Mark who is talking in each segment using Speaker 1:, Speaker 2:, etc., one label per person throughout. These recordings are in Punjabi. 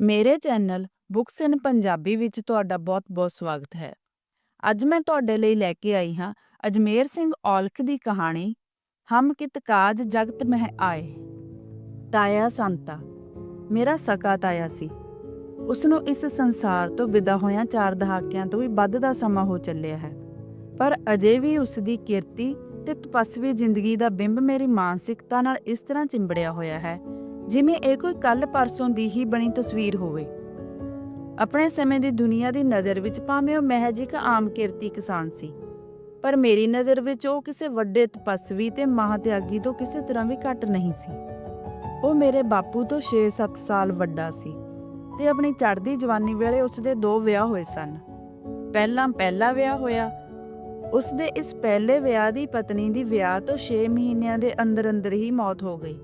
Speaker 1: ਮੇਰੇ ਚੈਨਲ ਬੁੱਕਸ ਇਨ ਪੰਜਾਬੀ ਵਿੱਚ ਤੁਹਾਡਾ ਬਹੁਤ-ਬਹੁਤ ਸਵਾਗਤ ਹੈ। ਅੱਜ ਮੈਂ ਤੁਹਾਡੇ ਲਈ ਲੈ ਕੇ ਆਈ ਹਾਂ ਅਜਮੇਰ ਸਿੰਘ ਔਲਖ ਦੀ ਕਹਾਣੀ, ਹਮ ਕਿਤ ਕਾਜ ਜਗਤ ਮਹਿ ਆਏ। ਤਾਇਆ ਸੰਤਾ, ਮੇਰਾ ਸਕਾ ਤਾਇਆ ਸੀ। ਉਸ ਨੂੰ ਇਸ ਸੰਸਾਰ ਤੋਂ ਵਿਦਾ ਹੋਇਆਂ ਚਾਰ ਦਹਾਕਿਆਂ ਤੋਂ ਵੀ ਵੱਧ ਦਾ ਸਮਾਂ ਹੋ ਚੱਲਿਆ ਹੈ। ਪਰ ਅਜੇ ਵੀ ਉਸ ਦੀ ਕਿਰਤੀ ਤੇ ਤਪਸਵੀ ਜ਼ਿੰਦਗੀ ਦਾ ਬਿੰਬ ਮੇਰੀ ਮਾਨਸਿਕਤਾ ਨਾਲ ਇਸ ਤਰ੍ਹਾਂ ਚਿੰਬੜਿਆ ਹੋਇਆ ਹੈ ਜਿਵੇਂ ਇਹ ਕੋਈ ਕੱਲ ਪਰਸੋਂ ਦੀ ਹੀ ਬਣੀ ਤਸਵੀਰ ਹੋਵੇ। ਆਪਣੇ ਸਮੇਂ ਦੀ ਦੁਨੀਆ ਦੀ ਨਜ਼ਰ ਵਿੱਚ ਭਾਵੇਂ ਉਹ ਮਹਿਜ ਇੱਕ ਆਮ ਕਿਰਤੀ ਕਿਸਾਨ ਸੀ, ਪਰ ਮੇਰੀ ਨਜ਼ਰ ਵਿੱਚ ਉਹ ਕਿਸੇ ਵੱਡੇ ਤਪਸਵੀ ਤੇ ਮਹਾਤਿਆਗੀ ਤੋਂ ਕਿਸੇ ਤਰ੍ਹਾਂ ਵੀ ਘੱਟ ਨਹੀਂ ਸੀ। ਉਹ ਮੇਰੇ ਬਾਪੂ ਤੋਂ 6-7 ਸਾਲ ਵੱਡਾ ਸੀ ਤੇ ਆਪਣੀ ਚੜ੍ਹਦੀ ਜਵਾਨੀ ਵੇਲੇ ਉਸ ਦੇ ਦੋ ਵਿਆਹ ਹੋਏ ਸਨ। ਪਹਿਲਾਂ ਪਹਿਲਾ ਵਿਆਹ ਹੋਇਆ ਉਸ ਦੇ ਇਸ ਪਹਿਲੇ ਵਿਆਹ ਦੀ ਪਤਨੀ ਦੀ ਵਿਆਹ ਤੋਂ 6 ਮਹੀਨਿਆਂ ਦੇ ਅੰਦਰ ਅੰਦਰ ਹੀ ਮੌਤ ਹੋ ਗਈ।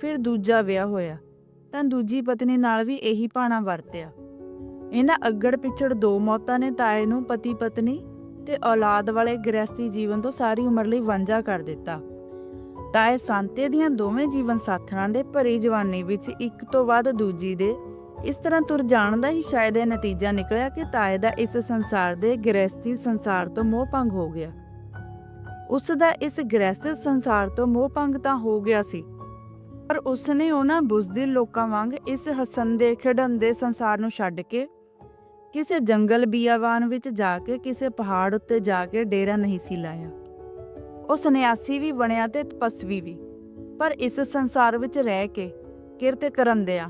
Speaker 1: ਫਿਰ ਦੂਜਾ ਵਿਆਹ ਹੋਇਆ, ਤਾਂ ਦੂਜੀ ਪਤਨੀ ਨਾਲ ਵੀ ਇਹੀ ਭਾਣਾ ਵਰਤਿਆ। ਇਹਨਾਂ ਅੱਗੜ ਪਿਛੜ ਦੋ ਮੌਤਾਂ ਨੇ ਤਾਏ ਨੂੰ ਪਤੀ ਪਤਨੀ ਤੇ ਔਲਾਦ ਵਾਲੇ ਗ੍ਰਸਤੀ ਜੀਵਨ ਤੋਂ ਸਾਰੀ ਉਮਰ ਲਈ ਵਾਂਝਾ ਕਰ ਦਿੱਤਾ। ਤਾਏ ਸੰਤੇ ਦੀਆਂ ਦੋਵੇਂ ਜੀਵਨ ਸਾਥਣਾਂ ਦੇ ਭਰੀ ਜਵਾਨੀ ਵਿੱਚ ਇੱਕ ਤੋਂ ਬਾਅਦ ਦੂਜੀ ਦੇ ਇਸ ਤਰ੍ਹਾਂ ਤੁਰ ਜਾਣ ਦਾ ਹੀ ਸ਼ਾਇਦ ਇਹ ਨਤੀਜਾ ਨਿਕਲਿਆ ਕਿ ਤਾਏ ਦਾ ਇਸ ਸੰਸਾਰ ਦੇ ਗ੍ਰਸਤੀ ਸੰਸਾਰ ਤੋਂ ਮੋਹ ਭੰਗ ਹੋ ਗਿਆ। ਉਸ ਦਾ ਇਸ ਗ੍ਰਸਤ ਸੰਸਾਰ ਤੋਂ ਮੋਹ ਭੰਗ ਤਾਂ ਹੋ ਗਿਆ ਸੀ ਪਰ ਉਸਨੇ ਉਹਨਾਂ ਬੁਜ਼ਦਿਲ ਲੋਕਾਂ ਵਾਂਗ ਇਸ ਹਸੰਦੇ ਖਿਡੰਦੇ ਸੰਸਾਰ ਨੂੰ ਛੱਡ ਕੇ ਕਿਸੇ ਜੰਗਲ ਬੀਆਵਾਨ ਵਿੱਚ ਜਾ ਕੇ, ਕਿਸੇ ਪਹਾੜ ਉੱਤੇ ਜਾ ਕੇ ਡੇਰਾ ਨਹੀਂ ਸੀ ਲਾਇਆ। ਉਹ ਸੰਨਿਆਸੀ ਵੀ ਬਣਿਆ ਤੇ ਤਪਸਵੀ ਵੀ, ਪਰ ਇਸ ਸੰਸਾਰ ਵਿੱਚ ਰਹਿ ਕੇ ਕਿਰਤ ਕਰਨ ਦਿਆ।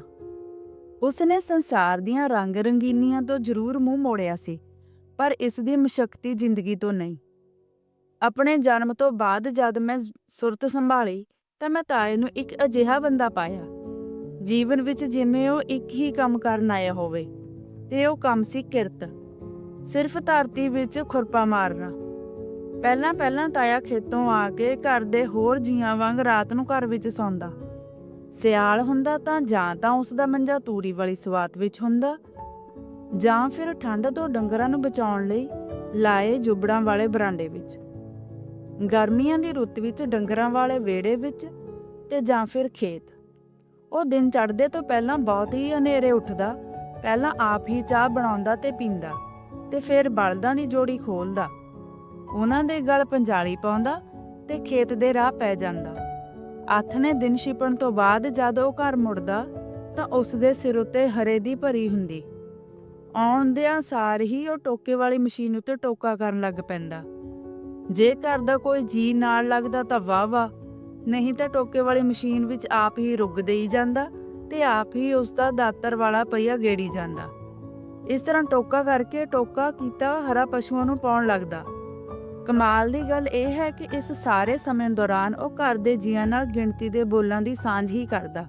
Speaker 1: ਉਸਨੇ ਸੰਸਾਰ ਦੀਆਂ ਰੰਗ ਰੰਗੀਨੀਆਂ ਤੋਂ ਜ਼ਰੂਰ ਮੂੰਹ ਮੋੜਿਆ ਸੀ, ਪਰ ਇਸ ਦੀ ਮਸ਼ਕਤੀ ਜ਼ਿੰਦਗੀ ਤੋਂ ਨਹੀਂ। ਆਪਣੇ ਜਨਮ ਤੋਂ ਬਾਅਦ ਜਦ ਮੈਂ ਸੁਰਤ ਸੰਭਾਲੀ ਤਾਂ ਮੈਂ ਤਾਏ ਨੂੰ ਇੱਕ ਅਜਿਹਾ ਬੰਦਾ ਪਾਇਆ। ਜੀਵਨ ਵਿੱਚ ਜਿਵੇਂ ਉਹ ਇੱਕ ਹੀ ਕੰਮ ਕਰਨ ਆਇਆ ਹੋਵੇ, ਤੇ ਉਹ ਕੰਮ ਸੀ ਕਿਰਤ। ਸਿਰਫ ਧਰਤੀ ਵਿੱਚ ਖੁਰਪਾ ਮਾਰਨਾ। ਪਹਿਲਾਂ ਪਹਿਲਾਂ ਤਾਇਆ ਖੇਤੋਂ ਆ ਕੇ ਘਰ ਦੇ ਹੋਰ ਜੀਆਂ ਵਾਂਗ ਰਾਤ ਨੂੰ ਘਰ ਵਿੱਚ ਸੌਂਦਾ। ਸਿਆਲ ਹੁੰਦਾ ਤਾਂ ਜਾਂ ਤਾਂ ਉਸ ਦਾ ਮੰਜਾ ਤੂੜੀ ਵਾਲੀ ਸਵਾਤ ਵਿੱਚ ਹੁੰਦਾ, ਜਾਂ ਫਿਰ ਠੰਡ ਤੋਂ ਡੰਗਰਾਂ ਨੂੰ ਬਚਾਉਣ ਲਈ ਲਾਏ ਜੁਬੜਾਂ ਵਾਲੇ ਬਰਾਂਡੇ ਵਿੱਚ। ਗਰਮੀਆਂ ਦੀ ਰੁੱਤ ਵਿੱਚ ਡੰਗਰਾਂ ਵਾਲੇ ਵਿਹੜੇ ਵਿੱਚ ਤੇ ਜਾਂ ਫਿਰ ਖੇਤ। ਉਹ ਦਿਨ ਚੜ੍ਹਦੇ ਤੋਂ ਪਹਿਲਾਂ ਬਹੁਤ ਹੀ ਹਨੇਰੇ ਉੱਠਦਾ, ਪਹਿਲਾਂ ਆਪ ਹੀ ਚਾਹ ਬਣਾਉਂਦਾ ਤੇ ਪੀਂਦਾ ਤੇ ਫਿਰ ਬਲਦਾਂ ਦੀ ਜੋੜੀ ਖੋਲਦਾ ਉਹਨਾਂ ਦੇ ਗਲ ਪੰਜਾਲੀ ਪਾਉਂਦਾ ਤੇ ਖੇਤ ਦੇ ਰਾਹ ਪੈ ਜਾਂਦਾ। ਆਥਣੇ ਦਿਨ ਛਿਪਣ ਤੋਂ ਬਾਅਦ ਜਦ ਉਹ ਘਰ ਮੁੜਦਾ ਤਾਂ ਉਸ ਦੇ ਸਿਰ ਉੱਤੇ ਹਰੇ ਦੀ ਭਰੀ ਹੁੰਦੀ। ਆਉਣ ਆਉਂਦਿਆਂ ਸਾਰ ਹੀ ਉਹ ਟੋਕੇ ਵਾਲੀ ਮਸ਼ੀਨ ਉੱਤੇ ਟੋਕਾ ਕਰਨ ਲੱਗ ਪੈਂਦਾ। ਜੇ ਘਰ ਦਾ ਕੋਈ ਜੀ ਨਾਲ ਲੱਗਦਾ ਤਾਂ ਵਾਹ ਵਾਹ, ਨਹੀਂ ਤਾਂ ਟੋਕੇ ਵਾਲੀ ਮਸ਼ੀਨ ਵਿੱਚ ਆਪ ਹੀ ਰੁੱਗ ਦੇਈ ਜਾਂਦਾ ਤੇ ਆਪ ਹੀ ਉਸ ਦਾ ਦਾਤਰ ਵਾਲਾ ਪਈਆ ਗੇੜੀ ਜਾਂਦਾ। ਇਸ ਤਰ੍ਹਾਂ ਟੋਕਾ ਕਰਕੇ ਟੋਕਾ ਕੀਤਾ, ਹਰਾ ਪਸ਼ੂਆਂ ਨੂੰ ਪਾਉਣ ਲੱਗਦਾ। ਕਮਾਲ ਦੀ ਗੱਲ ਇਹ ਹੈ ਕਿ ਇਸ ਸਾਰੇ ਸਮੇਂ ਦੌਰਾਨ ਉਹ ਘਰ ਦੇ ਜੀਆਂ ਨਾਲ ਗਿਣਤੀ ਦੇ ਬੋਲਾਂ ਦੀ ਸਾਂਝ ਹੀ ਕਰਦਾ।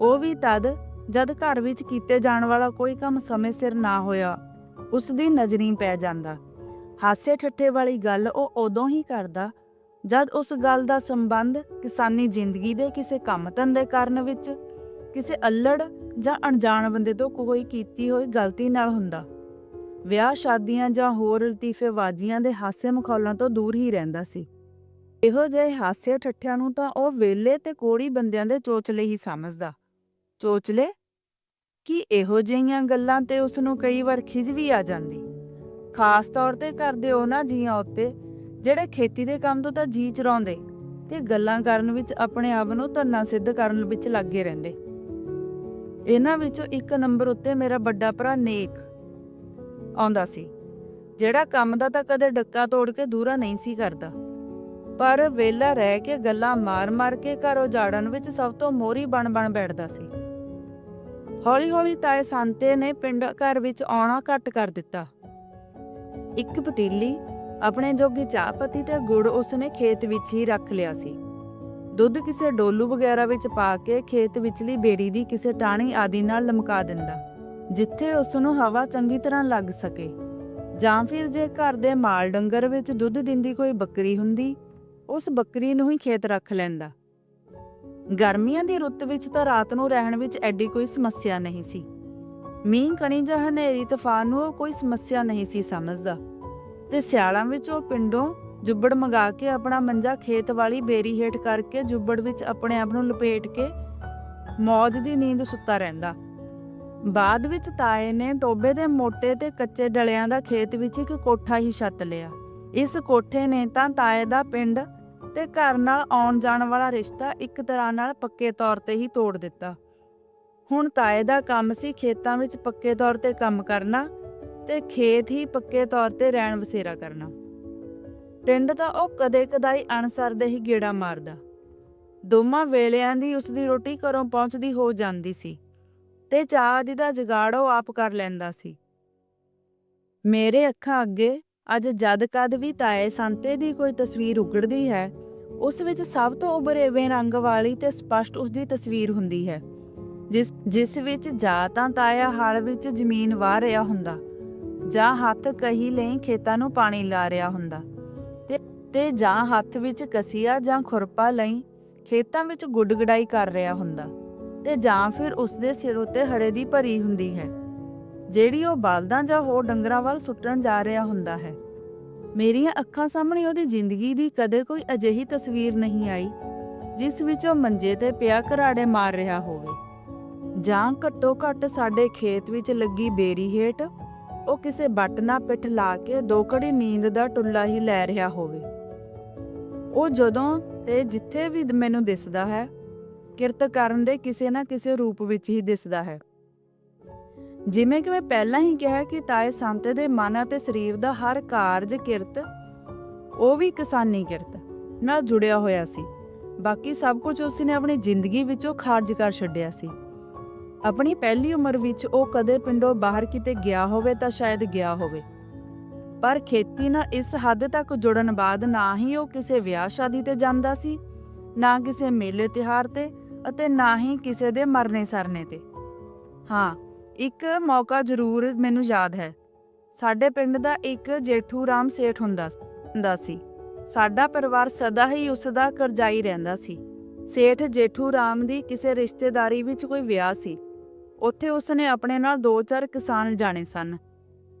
Speaker 1: ਉਹ ਵੀ ਤਦ ਜਦ ਘਰ ਵਿੱਚ ਕੀਤੇ ਜਾਣ ਵਾਲਾ ਕੋਈ ਕੰਮ ਸਮੇਂ ਸਿਰ ਨਾ ਹੋਇਆ, ਉਸ ਦੀ ਨਜ਼ਰੀਂ ਪੈ ਜਾਂਦਾ। ਹਾਸੇ ਠੱਠੇ ਵਾਲੀ ਗੱਲ ਉਹ ਉਦੋਂ ਹੀ ਕਰਦਾ ਜਦ ਉਸ ਗੱਲ ਦਾ ਸੰਬੰਧ ਕਿਸਾਨੀ ਜ਼ਿੰਦਗੀ ਦੇ ਕਿਸੇ ਕੰਮ ਧੰਦੇ ਕਰਨ ਵਿੱਚ, ਕਿਸੇ ਅਲੜ ਜਾਂ ਅਣਜਾਣ ਬੰਦੇ ਤੋਂ ਕੋਈ ਕੀਤੀ ਹੋਈ ਗਲਤੀ ਨਾਲ ਹੁੰਦਾ। ਵਿਆਹ ਸ਼ਾਦੀਆਂ ਜਾਂ ਹੋਰ ਲਤੀਫੇਬਾਜ਼ੀਆਂ ਦੇ ਹਾਸੇ ਮਖੌਲਾਂ ਤੋਂ ਦੂਰ ਹੀ ਰਹਿੰਦਾ ਸੀ। ਇਹੋ ਜਿਹੇ ਹਾਸੇ ਠੱਠਿਆਂ ਨੂੰ ਤਾਂ ਉਹ ਵੇਲੇ ਤੇ ਕੋੜੀ ਬੰਦਿਆਂ ਦੇ ਚੋਚਲੇ ਹੀ ਸਮਝਦਾ। ਚੋਚਲੇ? ਕਿ ਇਹੋ ਜਿਹੀਆਂ ਗੱਲਾਂ ਤੇ ਉਸ ਨੂੰ ਕਈ ਵਾਰ ਖਿਜ ਵੀ ਆ ਜਾਂਦੀ? ਖਾਸ ਤੌਰ ਤੇ ਕਰਦੇ ਉਹਨਾਂ ਜੀਆਂ ਉੱਤੇ, ਜਿਹੜੇ ਖੇਤੀ ਦੇ ਕੰਮ ਤੋਂ ਤਾਂ ਜੀ ਚਰਾਉਂਦੇ ਤੇ ਗੱਲਾਂ ਕਰਨ ਵਿੱਚ ਆਪਣੇ ਆਪ ਨੂੰ ਧੰਨਾ ਸਿੱਧ ਕਰਨ ਵਿੱਚ ਲੱਗੇ ਰਹਿੰਦੇ। ਇਹਨਾਂ ਵਿੱਚੋਂ ਇੱਕ ਨੰਬਰ ਉੱਤੇ ਮੇਰਾ ਵੱਡਾ ਭਰਾ ਨੇਕ ਆਉਂਦਾ ਸੀ, ਜਿਹੜਾ ਕੰਮ ਦਾ ਤਾਂ ਕਦੇ ਡੱਕਾ ਤੋੜ ਕੇ ਦੂਰਾ ਨਹੀਂ ਸੀ ਕਰਦਾ। ਪਰ ਵੇਲਾ ਰਹਿ ਕੇ ਗੱਲਾਂ ਮਾਰ-ਮਾਰ ਕੇ ਘਰ ਉਜਾੜਨ ਵਿੱਚ ਸਭ ਤੋਂ ਮੋਰੀ ਬਣ-ਬਣ ਬੈਠਦਾ ਸੀ। ਹੌਲੀ-ਹੌਲੀ ਤਾਏ ਸੰਤੇ ਨੇ ਪਿੰਡ ਘਰ ਵਿੱਚ ਆਉਣਾ ਘੱਟ ਕਰ ਦਿੱਤਾ। ਇੱਕ ਪਤੀਲੀ, ਆਪਣੇ ਜੋਗੀ ਚਾਹ ਪੱਤੀ ਤੇ ਗੁੜ ਉਸਨੇ ਖੇਤ ਵਿੱਚ ਹੀ ਰੱਖ ਲਿਆ ਸੀ। ਦੁੱਧ ਕਿਸੇ ਡੋਲੂ ਵਗੈਰਾ ਵਿੱਚ ਪਾ ਕੇ ਖੇਤ ਵਿਚਲੀ ਬੇੜੀ ਦੀ ਕਿਸੇ ਟਾਣੀ ਆਦਿ ਨਾਲ ਲਮਕਾ ਦਿੰਦਾ, ਜਿੱਥੇ ਉਸ ਨੂੰ ਹਵਾ ਚੰਗੀ ਤਰ੍ਹਾਂ ਲੱਗ ਸਕੇ। ਜਾਂ ਫਿਰ ਜੇ ਘਰ ਦੇ ਮਾਲ ਡੰਗਰ ਵਿੱਚ ਦੁੱਧ ਦਿੰਦੀ ਕੋਈ ਬੱਕਰੀ ਹੁੰਦੀ, ਉਸ ਬੱਕਰੀ ਨੂੰ ਹੀ ਖੇਤ ਰੱਖ ਲੈਂਦਾ। ਗਰਮੀਆਂ ਦੀ ਰੁੱਤ ਵਿੱਚ ਤਾਂ ਰਾਤ ਨੂੰ ਰਹਿਣ ਵਿੱਚ ਐਡੀ ਕੋਈ ਸਮੱਸਿਆ ਨਹੀਂ ਸੀ। ਮੀਂਹ ਕਣੀ ਜਾਂ ਹਨੇਰੀ, ਤੂਫਾਨ ਨੂੰ ਉਹ ਕੋਈ ਸਮੱਸਿਆ ਨਹੀਂ ਸੀ ਸਮਝਦਾ। ਤੇ ਸਿਆਲਾਂ ਵਿੱਚ ਉਹ ਪਿੰਡੋਂ ਜੁੱਬੜ ਮੰਗਾ ਕੇ ਆਪਣਾ ਮੰਜਾ ਖੇਤ ਵਾਲੀ ਬੇਰੀ ਹੇਠ ਕਰਕੇ ਜੁੱਬੜ ਵਿੱਚ ਆਪਣੇ ਆਪ ਨੂੰ ਲਪੇਟ ਕੇ ਮੌਜ ਦੀ ਨੀਂਦ ਸੁੱਤਾ ਰਹਿੰਦਾ। ਬਾਅਦ ਵਿੱਚ ਤਾਏ ਨੇ ਟੋਬੇ ਦੇ ਮੋਟੇ ਤੇ ਕੱਚੇ ਡਲਿਆਂ ਦਾ ਖੇਤ ਵਿੱਚ ਇੱਕ ਕੋਠਾ ਹੀ ਛੱਤ ਲਿਆ। ਇਸ ਕੋਠੇ ਨੇ ਤਾਂ ਤਾਏ ਦਾ ਪਿੰਡ ਤੇ ਘਰ ਨਾਲ ਆਉਣ ਜਾਣ ਵਾਲਾ ਰਿਸ਼ਤਾ ਇੱਕ ਤਰ੍ਹਾਂ ਨਾਲ ਪੱਕੇ ਤੌਰ ਤੇ ਹੀ ਤੋੜ ਦਿੱਤਾ। ਹੁਣ ਤਾਏ ਦਾ ਕੰਮ ਸੀ ਖੇਤਾਂ ਵਿੱਚ ਪੱਕੇ ਤੌਰ ਤੇ ਕੰਮ ਕਰਨਾ ਤੇ ਖੇਤ ਹੀ ਪੱਕੇ ਤੌਰ ਤੇ ਰਹਿਣ ਵਸੇਰਾ ਕਰਨਾ। ਪਿੰਡ ਤਾਂ ਉਹ ਕਦੇ ਕਦਾਈ ਅਣਸਰ ਦੇ ਹੀ ਗੇੜਾ ਮਾਰਦਾ। ਦੋਵਾਂ ਵੇਲਿਆਂ ਦੀ ਉਸ ਦੀ ਰੋਟੀ ਘਰੋਂ ਪਹੁੰਚਦੀ ਹੋ ਜਾਂਦੀ ਸੀ ਤੇ ਚਾਹ ਆਦਿ ਦਾ ਜਗਾੜ ਉਹ ਆਪ ਕਰ ਲੈਂਦਾ ਸੀ। ਮੇਰੇ ਅੱਖਾਂ ਅੱਗੇ ਅੱਜ ਜਦ ਕਦ ਵੀ ਤਾਏ ਸੰਤੇ ਦੀ ਕੋਈ ਤਸਵੀਰ ਉਗੜਦੀ ਹੈ, ਉਸ ਵਿੱਚ ਸਭ ਤੋਂ ਉਭਰੇਵੇਂ ਰੰਗ ਵਾਲੀ ਤੇ ਸਪਸ਼ਟ ਉਸ ਦੀ ਤਸਵੀਰ ਹੁੰਦੀ ਹੈ। ਜਿਸ ਜਿਸ ਵਿੱਚ ਜਾਂ ਤਾਂ ਤਾਇਆ ਹਲ ਵਿੱਚ ਜ਼ਮੀਨ ਵਾਹ ਰਿਹਾ ਹੁੰਦਾ, ਜਾਂ ਹੱਥ ਕਹੀ ਲਈ ਖੇਤਾਂ ਨੂੰ ਪਾਣੀ ਲਾ ਰਿਹਾ ਹੁੰਦਾ, ਤੇ ਜਾਂ ਹੱਥ ਵਿੱਚ ਕਸੀਆ ਜਾਂ ਖੁਰਪਾ ਲਈ ਖੇਤਾਂ ਵਿੱਚ ਗੁੱਡਗੜਾਈ ਕਰ ਰਿਹਾ ਹੁੰਦਾ, ਤੇ ਜਾਂ ਫਿਰ ਉਸ ਦੇ ਸਿਰ ਉੱਤੇ ਹਰੇ ਦੀ ਭਰੀ ਹੁੰਦੀ ਹੈ, ਜਿਹੜੀ ਉਹ ਬਲਦਾਂ ਜਾਂ ਹੋਰ ਡੰਗਰਾਂ ਵੱਲ ਸੁੱਟਣ ਜਾ ਰਿਹਾ ਹੁੰਦਾ ਹੈ। ਮੇਰੀਆਂ ਅੱਖਾਂ ਸਾਹਮਣੇ ਉਹਦੀ ਜ਼ਿੰਦਗੀ ਦੀ ਕਦੇ ਕੋਈ ਅਜਿਹੀ ਤਸਵੀਰ ਨਹੀਂ ਆਈ, ਜਿਸ ਵਿੱਚ ਉਹ ਮੰਜੇ ਤੇ ਪਿਆ ਘਰਾੜੇ ਮਾਰ ਰਿਹਾ ਹੋਵੇ। ਜਾਂ ਘੱਟੋ ਘੱਟ ਸਾਡੇ ਖੇਤ ਵਿੱਚ ਲੱਗੀ ਬੇਰੀ ਹੇਠ ਉਹ ਕਿਸੇ ਬੱਟ ਨਾਲ ਪਿੱਠ ਲਾ ਕੇ ਦੋਕੜੀ ਨੀਂਦ ਦਾ ਟੁੱਲਾ ਹੀ ਲੈ ਰਿਹਾ ਹੋਵੇ। ਉਹ ਜਦੋਂ ਤੇ ਜਿੱਥੇ ਵੀ ਮੈਨੂੰ ਦਿਸਦਾ ਹੈ, ਕਿਰਤ ਕਰਨ ਦੇ ਕਿਸੇ ਨਾ ਕਿਸੇ ਰੂਪ ਵਿੱਚ ਹੀ ਦਿਸਦਾ ਹੈ। ਜਿਵੇਂ ਕਿ ਮੈਂ ਪਹਿਲਾਂ ਹੀ ਕਿਹਾ ਕਿ ਤਾਏ ਸੰਤ ਦੇ ਮਨ ਅਤੇ ਸਰੀਰ ਦਾ ਹਰ ਕਾਰਜ ਕਿਰਤ, ਉਹ ਵੀ ਕਿਸਾਨੀ ਕਿਰਤ ਨਾਲ ਜੁੜਿਆ ਹੋਇਆ ਸੀ। ਬਾਕੀ ਸਭ ਕੁਝ ਉਸਨੇ ਆਪਣੀ ਜ਼ਿੰਦਗੀ ਵਿੱਚੋਂ ਖਾਰਜ ਕਰ ਛੱਡਿਆ ਸੀ। ਆਪਣੀ ਪਹਿਲੀ ਉਮਰ ਵਿੱਚ ਉਹ ਕਦੇ ਪਿੰਡੋਂ ਬਾਹਰ ਕਿਤੇ ਗਿਆ ਹੋਵੇ ਤਾਂ ਸ਼ਾਇਦ ਗਿਆ ਹੋਵੇ। ਪਰ ਖੇਤੀ ਨਾਲ ਇਸ ਹੱਦ ਤੱਕ ਜੁੜਨ ਬਾਅਦ ਨਾ ਹੀ ਉਹ ਕਿਸੇ ਵਿਆਹ ਸ਼ਾਦੀ ਤੇ ਜਾਂਦਾ ਸੀ, ਨਾ ਕਿਸੇ ਮੇਲੇ ਤਿਹਾਰ ਤੇ ਅਤੇ ਨਾ ਹੀ ਕਿਸੇ ਦੇ ਮਰਨੇ ਸਰਨੇ ਤੇ। ਹਾਂ, ਇੱਕ ਮੌਕਾ ਜ਼ਰੂਰ ਮੈਨੂੰ ਯਾਦ ਹੈ। ਸਾਡੇ ਪਿੰਡ ਦਾ ਇੱਕ ਜੇਠੂ ਰਾਮ ਸੇਠ ਹੁੰਦਾ ਹੁੰਦਾ ਸੀ। ਸਾਡਾ ਪਰਿਵਾਰ ਸਦਾ ਹੀ ਉਸ ਦਾ ਕਰਜ਼ਾਈ ਰਹਿੰਦਾ ਸੀ। ਸੇਠ ਜੇਠੂ ਰਾਮ ਦੀ ਕਿਸੇ ਰਿਸ਼ਤੇਦਾਰੀ ਵਿੱਚ ਕੋਈ ਵਿਆਹ ਸੀ। ਉੱਥੇ ਉਸਨੇ ਆਪਣੇ ਨਾਲ ਦੋ ਚਾਰ ਕਿਸਾਨ ਜਾਣੇ ਸਨ।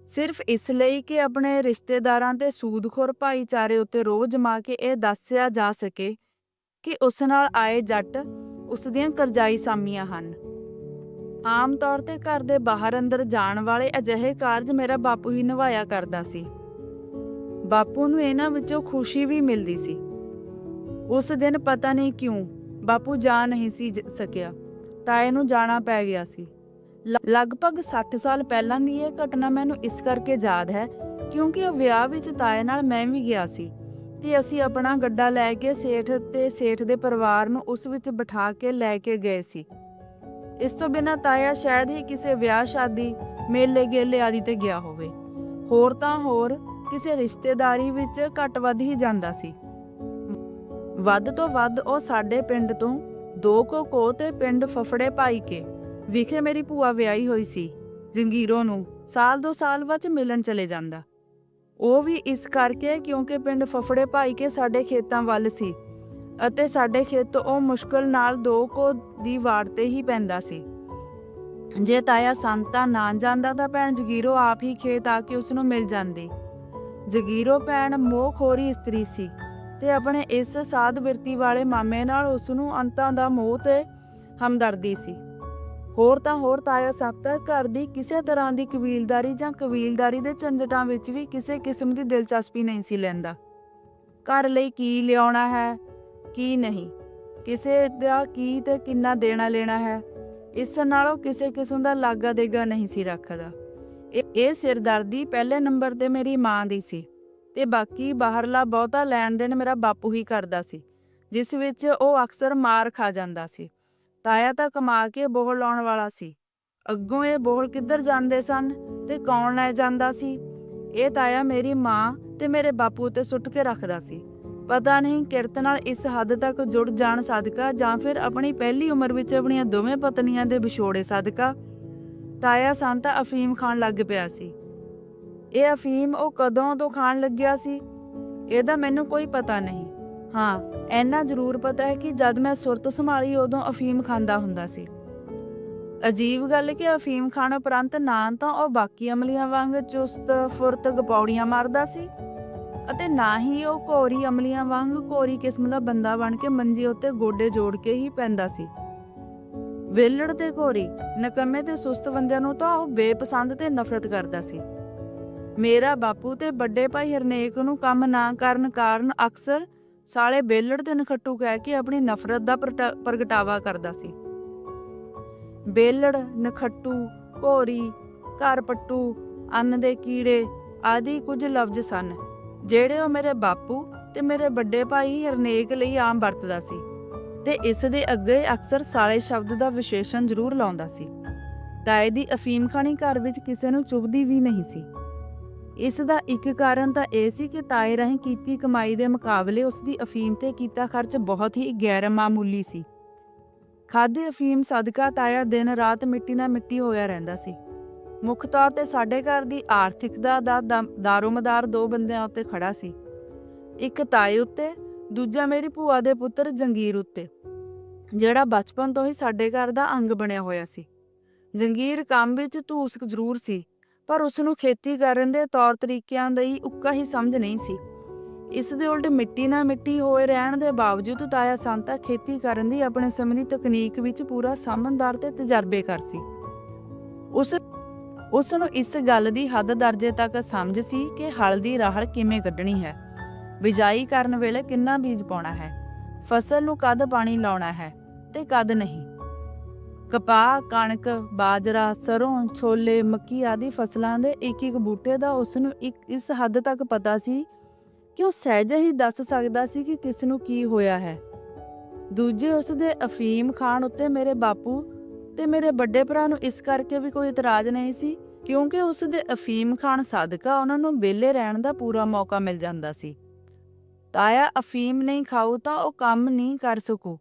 Speaker 1: ਸਿਰਫ ਇਸ ਲਈ ਕਿ ਆਪਣੇ ਰਿਸ਼ਤੇਦਾਰਾਂ ਤੇ ਸੂਦਖੋਰ ਭਾਈਚਾਰੇ ਉੱਤੇ ਰੋਹ ਜਮਾ ਕੇ ਇਹ ਦੱਸਿਆ ਜਾ ਸਕੇ ਕਿ ਉਸ ਨਾਲ ਆਏ ਜੱਟ ਉਸ ਦੀਆਂ ਕਰਜ਼ਾਈ ਸਾਮੀਆਂ ਹਨ। ਆਮ ਤੌਰ ਤੇ ਘਰ ਦੇ ਬਾਹਰ ਅੰਦਰ ਜਾਣ ਵਾਲੇ ਅਜਿਹੇ ਕਾਰਜ ਮੇਰਾ ਬਾਪੂ ਹੀ ਨਿਭਾਇਆ ਕਰਦਾ ਸੀ। ਬਾਪੂ ਨੂੰ ਇਹਨਾਂ ਵਿੱਚੋਂ ਖੁਸ਼ੀ ਵੀ ਮਿਲਦੀ ਸੀ। ਉਸ ਦਿਨ ਪਤਾ ਨਹੀਂ ਕਿਉਂ ਬਾਪੂ ਜਾ ਨਹੀਂ ਸੀ ਸਕਿਆ। ਤਾਏ ਨੂੰ ਜਾਣਾ ਪੈ ਗਿਆ ਸੀ। ਲਗਭਗ 60 ਸਾਲ ਪਹਿਲਾਂ ਦੀ ਇਹ ਘਟਨਾ ਮੈਨੂੰ ਇਸ ਕਰਕੇ ਯਾਦ ਹੈ, ਕਿਉਂਕਿ ਉਹ ਵਿਆਹ ਵਿੱਚ ਤਾਏ ਨਾਲ ਮੈਂ ਵੀ ਗਿਆ ਸੀ ਤੇ ਅਸੀਂ ਆਪਣਾ ਗੱਡਾ ਲੈ ਕੇ ਸੇਠ ਤੇ ਸੇਠ ਦੇ ਪਰਿਵਾਰ ਨੂੰ ਉਸ ਵਿੱਚ ਬਿਠਾ ਕੇ ਲੈ ਕੇ ਗਏ ਸੀ। ਇਸ ਤੋਂ ਬਿਨਾਂ ਤਾਇਆ ਸ਼ਾਇਦ ਹੀ ਕਿਸੇ ਵਿਆਹ ਸ਼ਾਦੀ, ਮੇਲੇ ਗੇਲੇ ਆਦਿ ਤੇ ਗਿਆ ਹੋਵੇ। ਹੋਰ ਤਾਂ ਹੋਰ, ਕਿਸੇ ਰਿਸ਼ਤੇਦਾਰੀ ਵਿੱਚ ਘੱਟ ਵੱਧ ਹੀ ਜਾਂਦਾ ਸੀ। ਵੱਧ ਤੋਂ ਵੱਧ ਉਹ ਸਾਡੇ ਪਿੰਡ ਤੋਂ ਦੋ ਕੋ ਕੋ ਤੇ ਪਿੰਡ ਫਫੜੇ ਭਾਈ ਕੇ। ਵਿਖੇ ਮੇਰੀ ਭੂਆ ਵਿਆਹੀ ਹੋਈ ਸੀ। ਜੰਗੀਰੋ ਨੂੰ ਸਾਲ ਦੋ ਸਾਲ ਵਿੱਚ ਮਿਲਣ ਚਲੇ ਜਾਂਦਾ। ਉਹ ਵੀ ਇਸ ਕਰਕੇ ਕਿਉਂਕਿ ਪਿੰਡ ਫਫੜੇ ਭਾਈ ਕੇ ਸਾਡੇ ਖੇਤਾਂ ਵੱਲ ਸੀ ਅਤੇ ਸਾਡੇ ਖੇਤ ਉਹ ਮੁਸ਼ਕਲ ਨਾਲ ਦੋ ਕੋ ਦੀ ਵਾੜ ਤੇ ਹੀ ਪੈਂਦਾ ਸੀ। ਜੇ ਤਾਇਆ ਸੰਤਾ ਨਾ ਜਾਂਦਾ ਤਾਂ ਭੈਣ ਜਗੀਰੋ ਆਪ ਹੀ ਖੇਤ ਆ ਕੇ ਉਸ ਨੂੰ ਮਿਲ ਜਾਂਦੀ। ਜਗੀਰੋ ਭੈਣ ਮੋਹਖੋਰੀ ਇਸਤਰੀ ਸੀ। ਤੇ ਆਪਣੇ ਇਸ ਸਾਧ ਬਿਰਤੀ ਵਾਲੇ ਮਾਮੇ ਨਾਲ ਉਸ ਨੂੰ ਅੰਤਾਂ ਦਾ ਮੋਹ ਤੇ ਹਮਦਰਦੀ ਸੀ। ਹੋਰ ਤਾਂ ਹੋਰ ਤਾਇਆ ਸੰਤਾ ਘਰ ਦੀ ਕਿਸੇ ਤਰ੍ਹਾਂ ਦੀ ਕਬੀਲਦਾਰੀ ਜਾਂ ਕਬੀਲਦਾਰੀ ਦੇ ਝੰਜਟਾਂ ਵਿੱਚ ਵੀ ਕਿਸੇ ਕਿਸਮ ਦੀ ਦਿਲਚਸਪੀ ਨਹੀਂ ਸੀ ਲੈਂਦਾ। ਘਰ ਲਈ ਕੀ ਲਿਆਉਣਾ ਹੈ, ਕੀ ਨਹੀਂ, ਕਿਸੇ ਦਾ ਕੀ ਤੇ ਕਿੰਨਾ ਦੇਣਾ ਲੈਣਾ ਹੈ, ਇਸ ਨਾਲੋਂ ਕਿਸੇ ਕਿਸਮ ਦਾ ਲਾਗਾ ਦੇਗਾ ਨਹੀਂ ਸੀ ਰੱਖਦਾ। ਇਹ ਇਹ ਸਿਰਦਰਦੀ ਪਹਿਲੇ ਨੰਬਰ ਤੇ ਮੇਰੀ ਮਾਂ ਦੀ ਸੀ। ਤੇ ਬਾਕੀ ਬਾਹਰਲਾ ਬਹੁਤਾ ਲੈਣ ਦੇਣ ਮੇਰਾ ਬਾਪੂ ਹੀ ਕਰਦਾ ਸੀ, ਜਿਸ ਵਿੱਚ ਉਹ ਅਕਸਰ ਮਾਰ ਖਾ ਜਾਂਦਾ ਸੀ। ਤਾਇਆ ਤਾਂ ਕਮਾ ਕੇ ਬੋਹਲ ਲਾਉਣ ਵਾਲਾ ਸੀ। ਅੱਗੋਂ ਇਹ ਬੋਹਲ ਕਿੱਧਰ ਜਾਂਦੇ ਸਨ ਤੇ ਕੌਣ ਲੈ ਜਾਂਦਾ ਸੀ? ਇਹ ਤਾਇਆ ਮੇਰੀ ਮਾਂ ਤੇ ਮੇਰੇ ਬਾਪੂ ਤੇ ਸੁੱਟ ਕੇ ਰੱਖਦਾ ਸੀ। ਪਤਾ ਨਹੀਂ ਕਿਰਤ ਨਾਲ ਇਸ ਹੱਦ ਤੱਕ ਜੁੜ ਜਾਣ ਸਦਕਾ ਜਾਂ ਫਿਰ ਆਪਣੀ ਪਹਿਲੀ ਉਮਰ ਵਿੱਚ ਆਪਣੀਆਂ ਦੋਵੇਂ ਪਤਨੀਆਂ ਦੇ ਵਿਛੋੜੇ ਸਦਕਾ ਤਾਇਆ ਸੰਤਾ ਅਫੀਮ ਖਾਣ ਲੱਗ ਪਿਆ ਸੀ। ਇਹ ਅਫੀਮ ਉਹ ਕਦੋਂ ਤੋਂ ਖਾਣ ਲੱਗਿਆ ਸੀ? ਇਹਦਾ ਮੈਨੂੰ ਕੋਈ ਪਤਾ ਨਹੀਂ। ਹਾਂ ਐਨਾ ਜ਼ਰੂਰ ਪਤਾ ਹੈ ਕਿ ਜਦ ਮੈਂ ਸੁਰਤ ਸੰਭਾਲੀ ਉਦੋਂ ਅਫੀਮ ਖਾਂਦਾ ਹੁੰਦਾ ਸੀ। ਅਜੀਬ ਗੱਲ ਕਿ ਅਫੀਮ ਖਾਣ ਉਪਰੰਤ ਨਾ ਤਾਂ ਉਹ ਬਾਕੀ ਅਮਲੀਆਂ ਵਾਂਗ ਚੁਸਤ, ਫੁਰਤ ਗਪੌੜੀਆਂ ਮਾਰਦਾ ਸੀ ਅਤੇ ਨਾ ਹੀ ਉਹ ਕੋਰੀ ਅਮਲੀਆਂ ਵਾਂਗ ਕੋਰੀ ਕਿਸਮ ਦਾ ਬੰਦਾ ਬਣ ਕੇ ਮੰਜੀ ਉੱਤੇ ਗੋਡੇ ਜੋੜ ਕੇ ਹੀ ਪੈਂਦਾ ਸੀ। ਵੇਲੜ ਤੇ ਘੋਰੀ, ਨਕਮੇ ਤੇ ਸੁਸਤ ਬੰਦਿਆਂ ਨੂੰ ਤਾਂ ਉਹ ਬੇਪਸੰਦ ਤੇ ਨਫ਼ਰਤ ਕਰਦਾ ਸੀ। ਮੇਰਾ ਬਾਪੂ ਤੇ ਵੱਡੇ ਭਾਈ ਹਰਨੇਕ ਨੂੰ ਕੰਮ ਨਾ ਕਰਨ ਕਾਰਨ ਅਕਸਰ ਸਾਲੇ ਬੇਲੜ ਤੇ ਨਖੱਟੂ ਕਹਿ ਕੇ ਆਪਣੀ ਨਫ਼ਰਤ ਦਾ ਪ੍ਰਟ- ਪ੍ਰਗਟਾਵਾ ਕਰਦਾ ਸੀ। ਬੇਲੜ, ਨਖੱਟੂ, ਘੋਰੀ ਘਰ ਪੱਟੂ ਅੰਨ ਦੇ ਕੀੜੇ ਆਦਿ ਕੁਝ ਲਫ਼ਜ਼ ਸਨ, ਜਿਹੜੇ ਉਹ ਮੇਰੇ ਬਾਪੂ ਤੇ ਮੇਰੇ ਵੱਡੇ ਭਾਈ ਹਰਨੇਕ ਲਈ ਆਮ ਵਰਤਦਾ ਸੀ ਤੇ ਇਸ ਦੇ ਅੱਗੇ ਅਕਸਰ ਸਾਲੇ ਸ਼ਬਦ ਦਾ ਵਿਸ਼ੇਸ਼ਣ ਜ਼ਰੂਰ ਲਾਉਂਦਾ ਸੀ। ਤਾਏ ਦੀ ਅਫੀਮ ਖਾਣੀ ਘਰ ਵਿੱਚ ਕਿਸੇ ਨੂੰ ਚੁਭਦੀ ਵੀ ਨਹੀਂ ਸੀ। ਇਸ ਦਾ ਇੱਕ ਕਾਰਨ ਤਾਂ ਇਹ ਸੀ ਕਿ ਤਾਏ ਰਾਹੀਂ ਕੀਤੀ ਕਮਾਈ ਦੇ ਮੁਕਾਬਲੇ ਉਸ ਦੀ ਅਫੀਮ ਤੇ ਕੀਤਾ ਖਰਚ ਬਹੁਤ ਹੀ ਗੈਰ ਮਾਮੂਲੀ ਸੀ। ਖਾਦੇ ਅਫੀਮ ਸਦਕਾ ਤਾਇਆ ਦਿਨ ਰਾਤ ਮਿੱਟੀ ਨਾਲ ਮਿੱਟੀ ਹੋਇਆ ਰਹਿੰਦਾ ਸੀ। ਮੁੱਖ ਤੌਰ ਤੇ ਸਾਡੇ ਘਰ ਦੀ ਆਰਥਿਕਤਾ ਦਾ ਦਮ- ਦਾਰੋਮਦਾਰ ਦੋ ਬੰਦਿਆਂ ਉੱਤੇ ਖੜਾ ਸੀ। ਇੱਕ ਤਾਏ ਉੱਤੇ, ਦੂਜਾ ਮੇਰੀ ਭੂਆ ਦੇ ਪੁੱਤਰ ਜੰਗੀਰ ਉੱਤੇ, ਜਿਹੜਾ ਬਚਪਨ ਤੋਂ ਹੀ ਸਾਡੇ ਘਰ ਦਾ ਅੰਗ ਬਣਿਆ ਹੋਇਆ ਸੀ। ਜੰਗੀਰ ਕੰਮ ਵਿੱਚ ਧੂਸਕ ਜ਼ਰੂਰ ਸੀ। ਪਰ ਉਸ ਨੂੰ ਖੇਤੀ ਕਰਨ ਦੇ ਤੌਰ ਤਰੀਕਿਆਂ ਦੀ ਉੱਕਾ ਹੀ ਸਮਝ ਨਹੀਂ ਸੀ। ਇਸ ਦੇ ਉਲਟ ਮਿੱਟੀ ਨਾਲ ਮਿੱਟੀ ਹੋਏ ਰਹਿਣ ਦੇ ਬਾਵਜੂਦ ਤਾਇਆ ਸੰਤਾ ਖੇਤੀ ਕਰਨ ਦੀ ਆਪਣੇ ਸਮੇਂ ਦੀ ਤਕਨੀਕ ਵਿੱਚ ਪੂਰਾ ਸਮਝਦਾਰ ਤੇ ਤਜਰਬੇਕਾਰ ਸੀ। ਉਸ ਉਸ ਨੂੰ ਇਸ ਗੱਲ ਦੀ ਹੱਦ ਦਰਜੇ ਤੱਕ ਸਮਝ ਸੀ ਕਿ ਹਲ ਦੀ ਰਾਹਲ ਕਿਵੇਂ ਕੱਢਣੀ ਹੈ। ਬਿਜਾਈ ਕਰਨ ਵੇਲੇ ਕਿੰਨਾ ਬੀਜ ਪਾਉਣਾ ਹੈ? ਫਸਲ ਨੂੰ ਕਦ ਪਾਣੀ ਲਾਉਣਾ ਹੈ ਤੇ ਕਦ ਨਹੀਂ? ਕਪਾਹ, ਕਣਕ, ਬਾਜਰਾ, ਸਰੋਂ, ਛੋਲੇ, ਮੱਕੀ ਆਦਿ ਫਸਲਾਂ ਦੇ ਇੱਕ ਇੱਕ ਬੂਟੇ ਦਾ ਉਸ ਨੂੰ ਇੱਕ ਇਸ ਹੱਦ ਤੱਕ ਪਤਾ ਸੀ ਕਿ ਉਹ ਸਹਿਜ ਹੀ ਦੱਸ ਸਕਦਾ ਸੀ ਕਿ ਕਿਸ ਨੂੰ ਕੀ ਹੋਇਆ ਹੈ। ਦੂਜੇ ਉਸ ਦੇ ਅਫੀਮ ਖਾਣ ਉੱਤੇ ਮੇਰੇ ਬਾਪੂ ਤੇ ਮੇਰੇ ਵੱਡੇ ਭਰਾ ਨੂੰ ਇਸ ਕਰਕੇ ਵੀ ਕੋਈ ਇਤਰਾਜ਼ ਨਹੀਂ ਸੀ, ਕਿਉਂਕਿ ਉਸ ਦੇ ਅਫੀਮ ਖਾਨ ਸਦਕਾ ਉਹਨਾਂ ਨੂੰ ਵਿਹਲੇ ਰਹਿਣ ਦਾ ਪੂਰਾ ਮੌਕਾ ਮਿਲ ਜਾਂਦਾ ਸੀ। ਤਾਇਆ ਅਫੀਮ ਨਹੀਂ ਖਾਊ ਤਾਂ ਉਹ ਕੰਮ ਨਹੀਂ ਕਰ ਸਕੂ।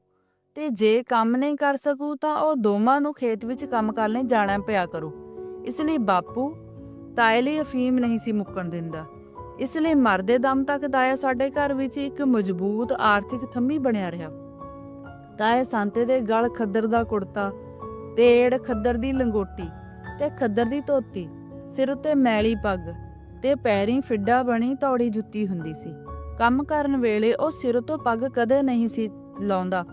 Speaker 1: ਤੇ ਜੇ ਕੰਮ ਨਹੀਂ ਕਰ ਸਕੂ ਤਾਂ ਉਹ ਦੋਵਾਂ ਨੂੰ ਖੇਤ ਵਿੱਚ ਕੰਮ ਕਰਨ ਲਈ ਜਾਣਾ ਪਿਆ ਕਰੂ। ਇਸ ਲਈ ਬਾਪੂ ਤਾਏ ਲਈ ਅਫੀਮ ਨਹੀਂ ਸੀ ਮੁੱਕਣ ਦਿੰਦਾ। ਇਸ ਲਈ ਮਰਦੇ ਦਮ ਤੱਕ ਤਾਇਆ ਸਾਡੇ ਘਰ ਵਿੱਚ ਇੱਕ ਮਜ਼ਬੂਤ ਆਰਥਿਕ ਥੰਮੀ ਬਣਿਆ ਰਿਹਾ। ਤਾਇਆ ਸੰਤੇ ਦੇ ਗਲ ਖੱਦਰ ਦਾ ਕੁੜਤਾ, ਤੇੜ ਖੱਦਰ ਦੀ ਲੰਗੋਟੀ ਤੇ ਖੱਦਰ ਦੀ ਧੋਤੀ, ਸਿਰ ਉੱਤੇ ਮੈਲੀ ਪੱਗ ਤੇ ਪੈਰੀਂ ਫਿੱਡਾ ਬਣੀ ਤੌੜੀ ਜੁੱਤੀ ਹੁੰਦੀ ਸੀ। ਕੰਮ ਕਰਨ ਵੇਲੇ ਉਹ ਸਿਰ ਤੋਂ ਪੱਗ ਕਦੇ ਨਹੀਂ ਸੀ ਲਾਉਂਦਾ।